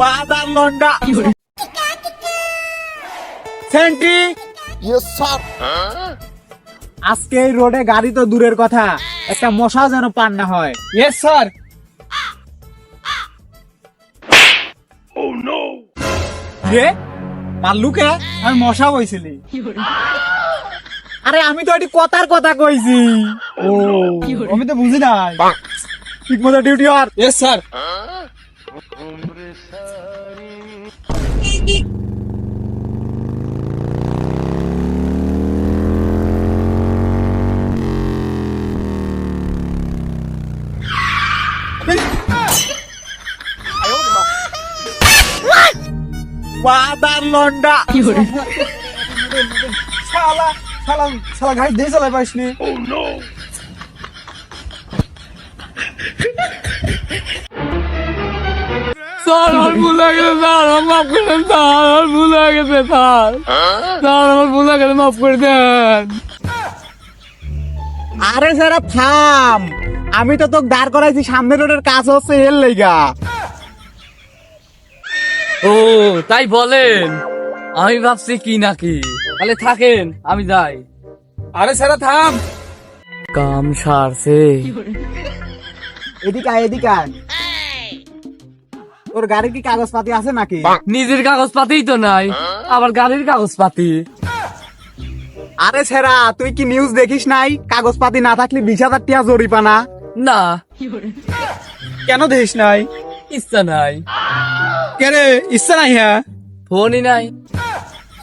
বাদার লন্ডা সেন্টি। Yes sir আজকে এই রোডে গাড়ি তো দূরের কথা। একটা মশা যেন পান না হয়। ইয়েস স্যার রে মাল্লুকে আমি মশা বইছিলি। আরে আমি তো এটি কথার কথা কইছি। ও আমি তো বুঝি নাই। ঠিক মতো ডিউটি আর ইয়েস স্যার বাদার লন্ডা কি করে শালা শালা শালা গাড়ি দিয়ে চালাই পাইস নি ও নো স্যার আমার ভুল হয়ে গেছে স্যার আমার মাফ করে দেন স্যার আমার ভুল হয়ে গেছে স্যার। স্যার আমার ভুল হয়ে গেছে মাফ করে দেন। আরে সারা থাম। আমি তো তোকে দাঁড় করাইছি সামনে রোডের কাজ হচ্ছে এর লেগা। ও তাই বলেন। আমি ভাবছি কি নাকি? তাহলে থাকেন আমি যাই। আরে সারা থাম। কাম সারছে। এদিকে আয় এদিকে আয়। তোর গাড়ির কি কাগজপাতি আছে নাকি? নিজের কাগজপাতিই তো নাই। আবার গাড়ির কাগজপাতি? আরে সেরা তুই কি নিউজ দেখিস নাই? কাগজপাতি না থাকলে বিশ হাজার টিয়া জরিপানা না। কেন দেখিস নাই? ইচ্ছা নাই। কেন ইচ্ছা নাই হ্যাঁ? ফোনই নাই।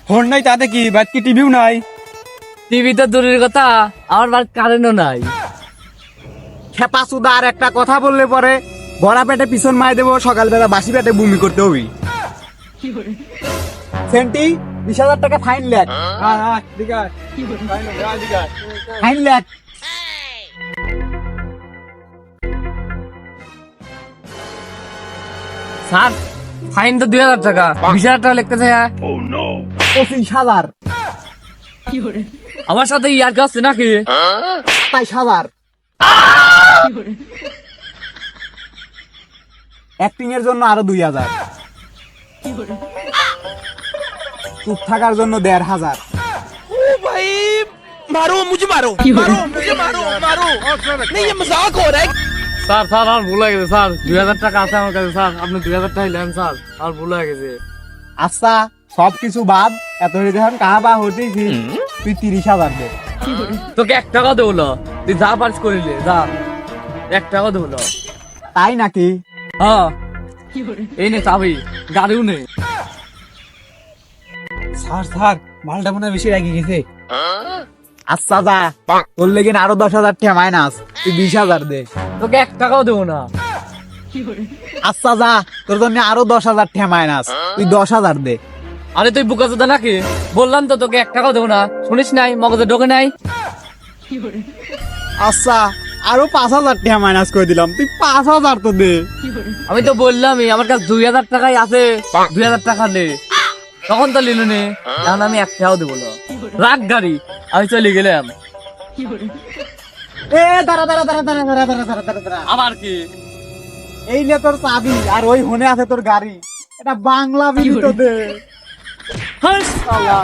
ফোন নাই তাতে কি? বাদ কি টিভিও নাই? টিভি তো দূরের কথা আমার বাড়ির কারেন্টও নাই। খেপা সুদা আর একটা কথা বললে পরে ভরা পেটে পিছন মাই দেবো সকালবেলা বাসি পেটে বমি করতে হবি। সেন্টি বিশ হাজার টাকা ফাইন লেখ ফাইন লেখ স্যার ফাইন তো দুই হাজার টাকা। বিশ হাজার টাকা লিখতে চাই পঁচিশ হাজার। আমার সাথে ইয়ার কাছে নাকি? সাতাইশ হাজার। অ্যাক্টিং এর জন্য আরও দুই হাজার। চুপ থাকার জন্য দেড় হাজার। স্যার স্যার আমার ভুল হয়ে গেছে স্যার। দুই হাজার টাকা আছে আমার কাছে স্যার। আপনি দুই হাজার টাকা নেন স্যার। ভুল হয়ে গেছে। আচ্ছা সব কিছু বাদ এত হয়ে যখন কাহা বা হতেছি তুই তিরিশ হাজার দে। তোকে এক টাকা দেবো তুই যা পারিস করিলে যা। এক টাকা দেবো তাই নাকি? হ্যাঁ এই নে চাবি গাড়িও নেই স্যার স্যার মালটা মনে বেশি রাখি গেছে। আচ্ছা যা। তোর লেগে আরও দশ হাজার টাকা মাইনাস তুই বিশ হাজার দে। তোকে এক টাকাও দেবো না। আচ্ছা যা। তোর জন্য আরও দশ হাজার টাকা মাইনাস তুই দশ হাজার দে। আরে তুই বুকা চোদা নাকি? বললাম তো তোকে এক টাকাও দেবো না। শুনিস নাই? মগজে ঢোকে নাই? আচ্ছা। আরও পাঁচ হাজার টাকা মাইনাস করে দিলাম। তুই পাঁচ হাজার তো দে। আমি তো বললামই আমার কাছে দুই হাজার টাকাই আছে। দুই হাজার টাকা নে। তখন তো নিল নে। এখন আমি এক টাকাও দেবো না। রাখ গাড়ি আমি চলে গেলাম। এ দাঁড়া দাঁড়া দাঁড়া দাঁড়া দাঁড়া দাঁড়া দাঁড়া দাঁড়া দাঁড়া। আবার কি? এই নে তোর চাবি আর ওই হনে আছে তোর গাড়ি। এটা বাংলা বিলি তো। দে হাস! শালা।